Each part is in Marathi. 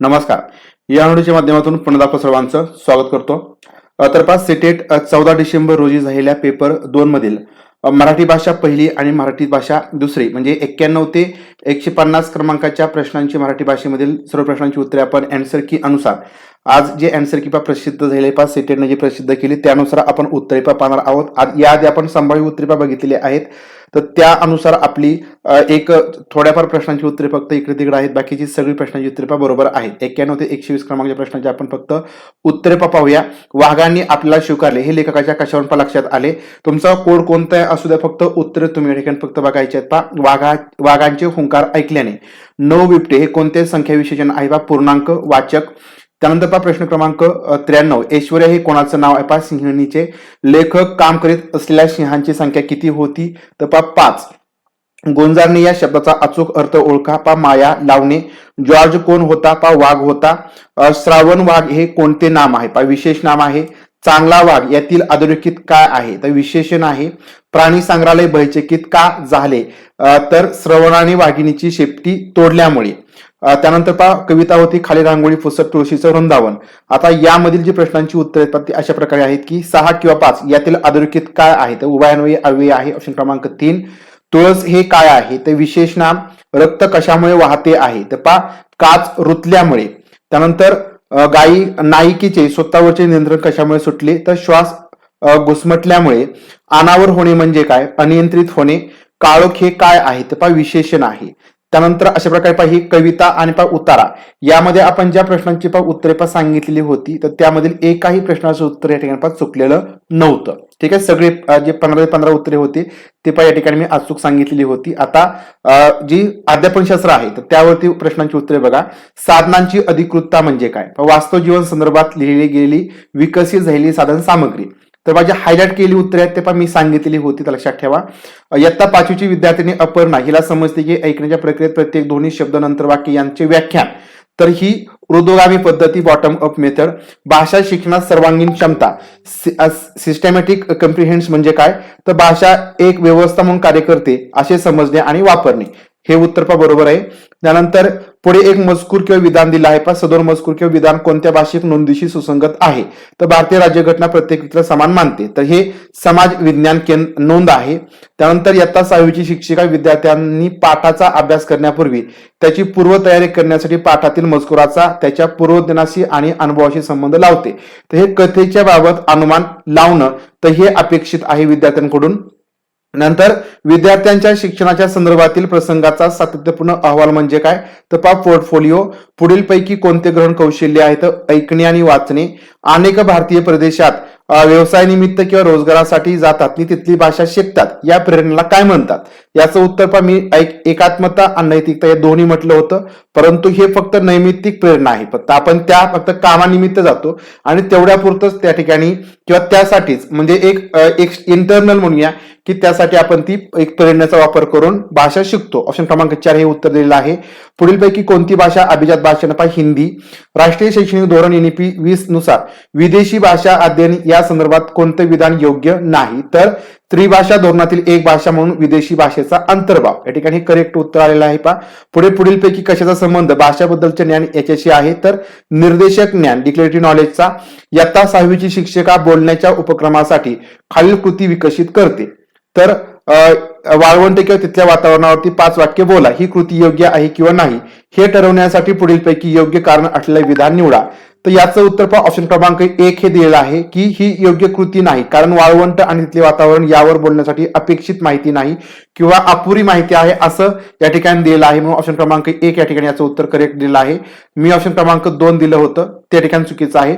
नमस्कार. या व्हिडिओच्या माध्यमातून पुन्हा आपलं सर्वांचं स्वागत करतो. तर सिटेट चौदा डिसेंबर रोजी झालेल्या पेपर दोन मधील मराठी भाषा पहिली आणि मराठी भाषा दुसरी म्हणजे एक्क्याण्णव ते एकशे पन्नास क्रमांकाच्या प्रश्नांची मराठी भाषेमधील सर्व प्रश्नांची उत्तरे आपण अँसर की अनुसार. आज जे अँसर किपा प्रसिद्ध झाले पा सिटेटने जी प्रसिद्ध केली त्यानुसार आपण उत्तरेपा पाहणार आहोत. आज याआधी आपण संभाव्य उत्तरेपा पा आहेत. तर त्यानुसार आपली एक थोड्याफार प्रश्नांची उत्तरे फक्त इकडे तिकडे आहेत. बाकीची सगळी प्रश्नांची उत्तरेपा बरोबर आहेत. एक्क्याण्णव ते एकशे वीस क्रमांकाच्या प्रश्नांची आपण फक्त उत्तरेपा पाहूया. वाघांनी आपल्याला स्वीकारले. हे लेखकाच्या कशावरून पा लक्षात आले? तुमचा कोड कोणता आहे असू द्या फक्त उत्तरे तुम्ही या ठिकाणी फक्त बघायचे आहेत पा वाघा वाघांचे हुंकार ऐकल्याने नऊ बिबटे हे कोणते संख्या विशेषण आहे पा पूर्णांक वाचक त्यानंतर पहा प्रश्न क्रमांक त्र्याण्णव. ऐश्वर्या हे कोणाचं नाव आहे? पहा सिंहणीचे. लेखक काम करीत असलेल्या सिंहांची संख्या किती होती? तर पहा पाच. गोंजारणे या शब्दाचा अचूक अर्थ ओळखा. पा माया लावणे. जॉर्ज कोण होता? पा वाघ होता. श्रावण वाघ हे कोणते नाम आहे? पा विशेष नाम आहे. चांगला वाघ यातील अधोरेखित काय आहे? तर विशेषण आहे प्राणी संग्रहालय भयचकित का झाले? तर श्रवणाने वाघिणीची शेपटी तोडल्यामुळे. त्यानंतर पहा कविता होती खाली रांगोळी फुसट तुळशीचं वृंदावन. आता यामधील जी प्रश्नांची उत्तरे आहेत ती अशा प्रकारे आहेत की सहा किंवा पाच यातील अधोरेखित काय आहे तर उभयान्वयी अव्यय आहे ऑप्शन क्रमांक तीन. तुळस हे काय आहे? तर विशेष नाम रक्त कशामुळे वाहते आहे? तर पा काच रुतल्यामुळे. त्यानंतर गायी नायिकेचे स्वतःवरचे नियंत्रण कशामुळे सुटले? तर श्वास घुसमटल्यामुळे. अनावर होणे म्हणजे काय? अनियंत्रित होणे. काळोख हे काय आहे? तर पा विशेषण आहे. त्यानंतर अशा प्रकारे पहा ही कविता आणि पा उतारा. यामध्ये आपण ज्या प्रश्नांची पा उत्तरे पा सांगितलेली होती तर त्यामधील एकाही प्रश्नाचं उत्तर या ठिकाणी पा चुकलेलं नव्हतं. ठीक आहे? सगळे जे पंधरा ते पंधरा उत्तरे होती ते पण या ठिकाणी मी अचूक सांगितलेली होती. आता जी अध्यापनशास्त्र आहे तर त्यावरती प्रश्नांची उत्तरे बघा. साधनांची अधिकृतता म्हणजे काय? वास्तव जीवन संदर्भात लिहिली गेलेली विकसित झालेली साधन सामग्री तर माझी हायलाईट केली उत्तरे आहेत ते पण मी सांगितलेली होती तर लक्षात ठेवा. इयत्ता पाचवीची विद्यार्थिनी अपर्णा हिला समजते की ऐकण्याच्या प्रक्रियेत प्रत्येक दोन्ही शब्द नंतर वाक्य यांचे व्याख्यान. तर ही ऊर्ध्वगामी पद्धती बॉटम अप मेथड भाषा शिक्षणात सर्वांगीण क्षमता. सिस्टमॅटिक कम्प्रिहेन्स म्हणजे काय? तर भाषा एक व्यवस्था म्हणून कार्य करते असे समजणे आणि वापरणे. हे उत्तर पा बरोबर आहे. त्यानंतर पुढे एक मजकूर किंवा विधान दिलं आहे पा सदोर मजकूर किंवा विधान कोणत्या भाषिक नोंदीशी सुसंगत आहे? तर भारतीय राज्यघटना प्रत्येक व्यक्तीला समान मानते. तर हे समाज विज्ञान केंद्र नोंद आहे. त्यानंतर इयत्ता सहावीची शिक्षिका विद्यार्थ्यांनी पाठाचा अभ्यास करण्यापूर्वी त्याची पूर्वतयारी करण्यासाठी पाठातील मजकुराचा त्याच्या पूर्वज्ञानाशी आणि अनुभवाशी संबंध लावते. तर हे कथेच्या बाबत अनुमान लावणं तर हे अपेक्षित आहे विद्यार्थ्यांकडून. नंतर विद्यार्थ्यांच्या शिक्षणाच्या संदर्भातील प्रसंगाचा सातत्यपूर्ण अहवाल म्हणजे काय? तपा पोर्टफोलिओ. पुढीलपैकी कोणते ग्रहण कौशल्य आहेत? ऐकणे आणि वाचणे. अनेक भारतीय प्रदेशात व्यवसायानिमित्त किंवा रोजगारासाठी जातात. आणि तिथली भाषा शिकतात. या प्रेरणेला काय म्हणतात? याचं उत्तर पण मी एक एकात्मता आणि या दोन्ही म्हटलं होतं. परंतु हे फक्त नैमित्तिक प्रेरणा आहे. फक्त आपण त्या फक्त कामानिमित्त जातो आणि तेवढ्यापुरतच त्या ठिकाणी किंवा त्यासाठीच म्हणजे एक एक इंटरनल म्हणूया की त्यासाठी आपण ती एक प्रेरणेचा वापर करून भाषा शिकतो. ऑप्शन क्रमांक चार हे उत्तर दिलेलं आहे. पुढीलपैकी कोणती भाषा अभिजात भाषा पहा हिंदी. राष्ट्रीय शैक्षणिक धोरण एनईपी वीसनुसार विदेशी भाषा अध्ययन या संदर्भात कोणते विधान योग्य नाही? तर त्रिभाषा धोरणातील एक भाषा म्हणून विदेशी भाषेचा अंतर्भाव. या ठिकाणी करेक्ट उत्तर आलेलं आहे पा पुढे पुढीलपैकी कशाचा संबंध? भाषाबद्दलचे ज्ञान याच्याशी आहे. तर निर्देशक ज्ञान डिक्लेरेटिव्ह नॉलेजचा यत्ता सहावीची शिक्षिका बोलण्याच्या उपक्रमासाठी खालील कृती विकसित करते. तर वाळवंट किंवा तिथल्या वातावरणावरती पाच वाक्य बोला. ही कृती योग्य आहे किंवा नाही? हे ठरवण्यासाठी पुढीलपैकी योग्य कारण असलेले विधान निवडा. तर याचं उत्तर पहा. ऑप्शन क्रमांक एक हे दिलेलं आहे की ही योग्य कृती नाही. कारण वाळवंट आणि तिथले वातावरण यावर बोलण्यासाठी अपेक्षित माहिती नाही किंवा अपुरी माहिती आहे असं या ठिकाणी दिलेलं आहे. म्हणून ऑप्शन क्रमांक एक या ठिकाणी याचं उत्तर करेक्ट दिलं आहे. मी ऑप्शन क्रमांक दोन दिलं होतं. त्या ठिकाणी चुकीचं आहे.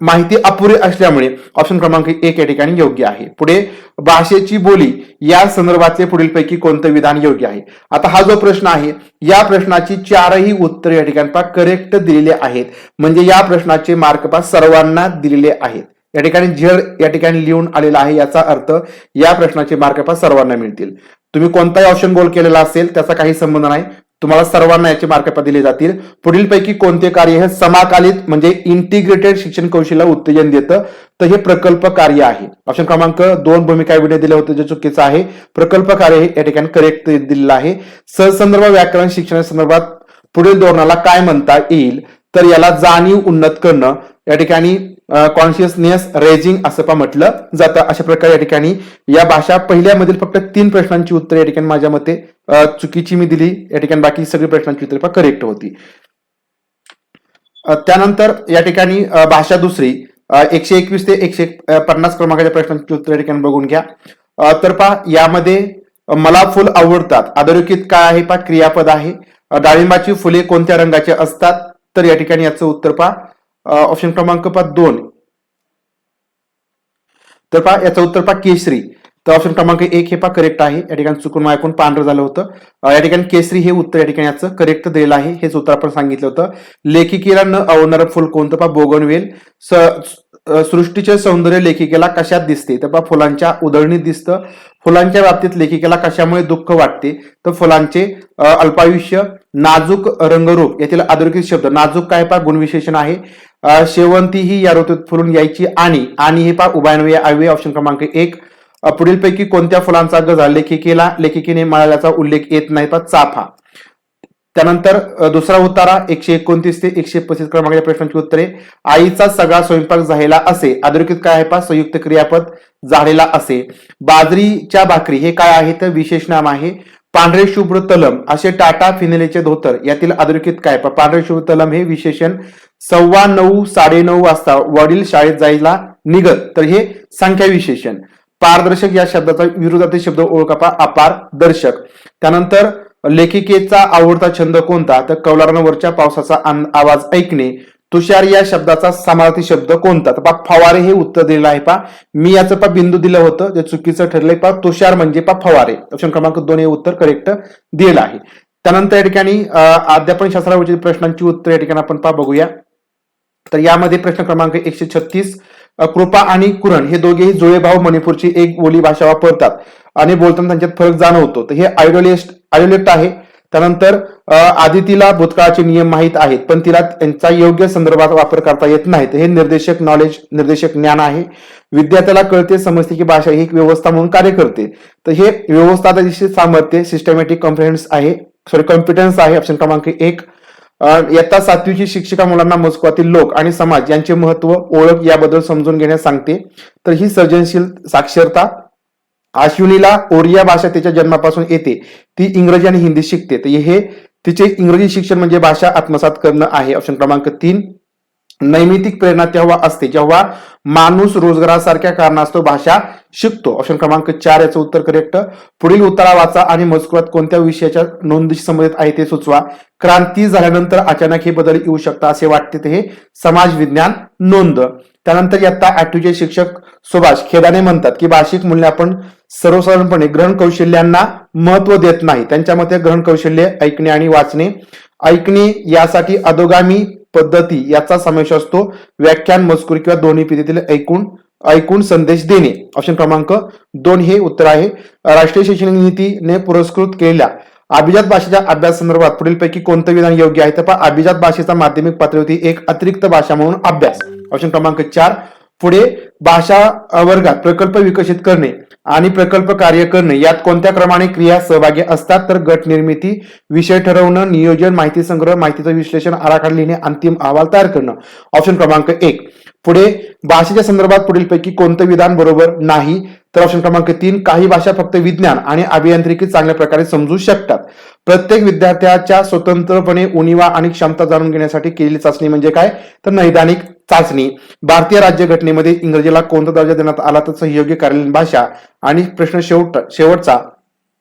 माहिती अपुरी असल्यामुळे ऑप्शन क्रमांक एक या ठिकाणी योग्य आहे. पुढे भाषेची बोली या संदर्भातले पुढीलपैकी कोणतं विधान योग्य आहे? आता हा जो प्रश्न आहे या प्रश्नाची चारही उत्तर या ठिकाणी पहा करेक्ट दिलेले आहेत. म्हणजे या प्रश्नाचे मार्क पहा सर्वांना दिलेले आहेत. या ठिकाणी झेड या ठिकाणी लिहून आलेला आहे याचा अर्थ या प्रश्नाचे मार्क पहा सर्वांना मिळतील. तुम्ही कोणताही ऑप्शन गोल केलेला असेल त्याचा काही संबंध नाही. तुम्हाला सर्वांना याचे मार्क दिले जातील. पुढीलपैकी कोणते कार्य हे समाकालित म्हणजे इंटिग्रेटेड शिक्षण कौशल्य उत्तेजन देतं तर हे प्रकल्प कार्य आहे. ऑप्शन क्रमांक दोन भूमिका विनय दिले होते जे चुकीचं आहे. प्रकल्प कार्य हे या ठिकाणी करेक्ट दिलेलं आहे. सहसंदर्भ व्याकरण शिक्षणासंदर्भात पुढील धोरणाला काय म्हणता येईल? तर याला जाणीव उन्नत करणं. या ठिकाणी कॉन्शियसनेस रेजिंग असं पण म्हटलं जातं. अशा प्रकारे या ठिकाणी या भाषा पहिल्यामधील फक्त तीन प्रश्नांची उत्तरे या ठिकाणी माझ्या मते चुकीची मी दिली. या ठिकाणी बाकी सगळी प्रश्नांची उत्तरे करेक्ट होती. त्यानंतर या ठिकाणी भाषा दुसरी. एकशे एकवीस ते एकशे पन्नास क्रमांकाच्या प्रश्नांची उत्तर या ठिकाणी बघून घ्या. तर पहा यामध्ये मला फुल आवडतात. अधोरेखित काय आहे पहा क्रियापद आहे. डाळिंबाची फुले कोणत्या रंगाची असतात? तर या ठिकाणी याचं उत्तर पहा ऑप्शन क्रमांक पहा दोन तर पहा याचं उत्तर पहा केसरी तर ऑप्शन क्रमांक एक हे पा करेक्ट आहे. या ठिकाणी चुकून ऐकून पांढरं झालं होतं. या ठिकाणी केसरी हे उत्तर या ठिकाणी याचं करेक्ट दिलेलं आहे. हेच उत्तर आपण सांगितलं होतं. लेखिकेला न आवडणारं फुल कोणतं? पहा बोगनवेल. स सृष्टीचे सौंदर्य लेखिकेला कशात दिसते? तर पा फुलांच्या उधळणीत दिसतं. फुलांच्या बाबतीत लेखिकेला कशामुळे दुःख वाटते? तर फुलांचे अल्पायुष्य नाजूक रंगरूप येथील अधोरेखित शब्द. नाजूक काय? पा गुणविशेषण आहे. शेवंती ही या ऋतूत फुलून यायची आणि आणि हे पा उभयन्वय अव्यय ऑप्शन क्रमांक एक. पुढीलपैकी कोणत्या फुलांचा गजा लेखिकेला लेखिकेने माळल्याचा उल्लेख येत नाही तर चाफा. त्यानंतर दुसरा उतारा एकशे एकोणतीस ते एकशे पस्तीस क्रमांकाच्या प्रश्नांची उत्तरे. आईचा सगळा स्वयंपाक झालेला असे. अधोरेखित काय आहे पा संयुक्त क्रियापद झालेला असे. बाजरीच्या भाकरी हे काय आहे? तर विशेष नाम आहे पांढरे शुभ्र तलम. असे टाटा फिनेलेचे धोतर. यातील अधोरेखित काय पांढरे शुभ्र तलम हे विशेषण सव्वा नऊ साडेनऊ वाजता वडील शाळेत जायला निघत. तर हे संख्या विशेषण पारदर्शक या शब्दाचा विरोधातील शब्द ओळखा अपारदर्शक त्यानंतर लेखिकेचा आवडता छंद कोणता? तर कौलारांवरच्या पावसाचा आवाज ऐकणे. तुषार या शब्दाचा समार्थी शब्द कोणता? तर फवारे हे उत्तर दिलेलं आहे पहा. मी याचं पा बिंदू दिलं होतं जे चुकीचं ठरलंय पहा. तुषार म्हणजे पा फवारे. ऑप्शन क्रमांक दोन हे उत्तर करेक्ट दिलेलं आहे. त्यानंतर या ठिकाणी अध्यापन शास्त्रावरची प्रश्नांची उत्तर या ठिकाणी आपण पहा बघूया. तर यामध्ये प्रश्न क्रमांक एकशे छत्तीस कृपा आणि कुरण हे दोघेही जुळे भाऊ मणिपूरची एक बोली भाषा वापरतात. आणि बोलताना त्यांच्यात फरक जाणवतो. तर हे आयडोलिस्ट आयडोलिस्ट आहे. त्यानंतर आदितीला भूतकाळाचे नियम माहीत आहेत पण तिला त्यांचा योग्य संदर्भात वापर करता येत नाही. तर हे निर्देशक नॉलेज निर्देशक ज्ञान आहे. विद्यार्थ्याला कळते समजते की भाषा ही एक व्यवस्था म्हणून कार्य करते. तर हे व्यवस्था सामर्थ्य सिस्टमॅटिक कॉन्फिडन्स आहे. सॉरी कॉम्पिटन्स आहे. ऑप्शन क्रमांक एक. इयत्ता सातवीची शिक्षिका मुलांना मस्कोतील लोक आणि समाज यांचे महत्त्व ओळख याबद्दल समजून घेण्यास सांगते. तर ही सर्जनशील साक्षरता अश्विनीला ओरिया भाषा तिच्या जन्मापासून येते. ती इंग्रजी आणि हिंदी शिकते. तर हे तिचे इंग्रजी शिक्षण म्हणजे भाषा आत्मसात करणं आहे. ऑप्शन क्रमांक तीन नैमितिक प्रेरणा तेव्हा असते जेव्हा माणूस रोजगारासारख्या कारणास्तव भाषा शिकतो. ऑप्शन क्रमांक चार याचं उत्तर करेक्ट पुढील उतारा वाचा आणि मजकुरात कोणत्या विषयाच्या नोंदीशी संबंधित आहे ते सुचवा. क्रांती झाल्यानंतर अचानक हे बदल येऊ शकतात असे वाटते ते हे समाज विज्ञान नोंद. त्यानंतर इयत्ता आठवीचे शिक्षक सुभाष खेदाने म्हणतात की भाषिक मूल्य आपण सर्वसाधारणपणे ग्रहण कौशल्यांना महत्त्व देत नाही. त्यांच्या मते ग्रहण कौशल्य ऐकणे आणि वाचणे. ऐकणे यासाठी अधोगामी पद्धती याचा समावेश असतो. व्याख्यान मजकूर किंवा दोन्ही पिढीतील ऐकून ऐकून संदेश देणे. ऑप्शन क्रमांक दोन हे उत्तर आहे. राष्ट्रीय शैक्षणिक नीतीने पुरस्कृत केलेल्या अभिजात भाषेच्या अभ्यास संदर्भात पुढीलपैकी कोणतं विधान योग्य आहे? तर पहा अभिजात भाषेचा माध्यमिक पातळीवरती एक अतिरिक्त भाषा म्हणून अभ्यास. ऑप्शन क्रमांक चार पुढे भाषा वर्गात प्रकल्प विकसित करणे आणि प्रकल्प कार्य करणे यात कोणत्या क्रमाने क्रिया सहभागी असतात? तर गट निर्मिती विषय ठरवणं नियोजन माहिती संग्रह माहितीचं विश्लेषण आराखडा लिहिणे अंतिम अहवाल तयार करणं. ऑप्शन क्रमांक एक पुढे भाषेच्या संदर्भात पुढीलपैकी कोणतं विधान बरोबर नाही तर ऑप्शन क्रमांक तीन काही भाषा फक्त विज्ञान आणि अभियांत्रिकी चांगल्या प्रकारे समजू शकतात. प्रत्येक विद्यार्थ्याच्या स्वतंत्रपणे उणीवा आणि क्षमता जाणून घेण्यासाठी केलेली चाचणी म्हणजे काय? तर नैदानिक चाचणी. भारतीय राज्यघटनेमध्ये इंग्रजीला कोणता दर्जा देण्यात आला तर सहयोगी कार्यालयीन भाषा आणि प्रश्न शेवट शेवटचा.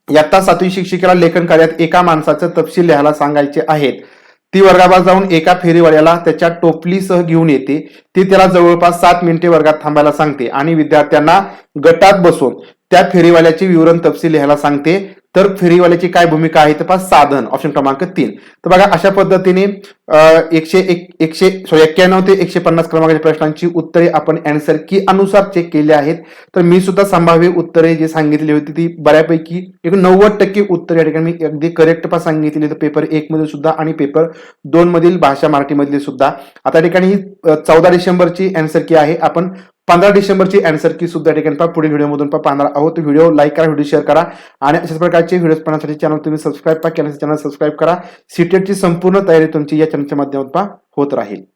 इयत्ता सातवी शिक्षिकेला लेखन कार्यात एका माणसाचं तपशील लिहायला सांगायचे आहेत. ती वर्गाबाहेर जाऊन एका फेरीवाल्याला त्याच्या टोपलीसह घेऊन येते. ती त्याला जवळपास सात मिनिटे वर्गात थांबायला सांगते आणि विद्यार्थ्यांना गटात बसून त्या फेरीवाल्याचे विवरण तपशील लिहायला सांगते. तर फेरीवाल्याची काय भूमिका आहे तर पहा साधन ऑप्शन क्रमांक तीन. तर बघा अशा पद्धतीने एकशे एक एकशे सॉरी एक्क्याण्णव ते एकशे पन्नास क्रमांकाच्या प्रश्नांची उत्तरे आपण अँसर की अनुसार चेक केली आहेत. तर मी सुद्धा संभाव्य उत्तरे जे सांगितली होती ती बऱ्यापैकी एक नव्वद टक्के उत्तर या ठिकाणी मी अगदी करेक्ट पण सांगितली तर पेपर एक मध्ये सुद्धा आणि पेपर दोन मधील भाषा मराठीमधली सुद्धा. आता ठिकाणी ही चौदा डिसेंबरची अँसर की आहे. आपण पंधरा डिसेंबरची अँसर की सुद्धा ठिकाणी पहा. पुढील व्हिडिओमधून पहा पाहणार आहोत. व्हिडिओ लाईक करा व्हिडिओ शेअर करा. आणि अशाच प्रकारचे व्हिडिओ पाहण्यासाठी चॅनल तुम्ही सबस्क्राईब पहा. केल्यास चॅनल सबस्क्राईब करा. सीटेटची संपूर्ण तयारी तुमची या चॅनलच्या माध्यमात पहा होत राहील.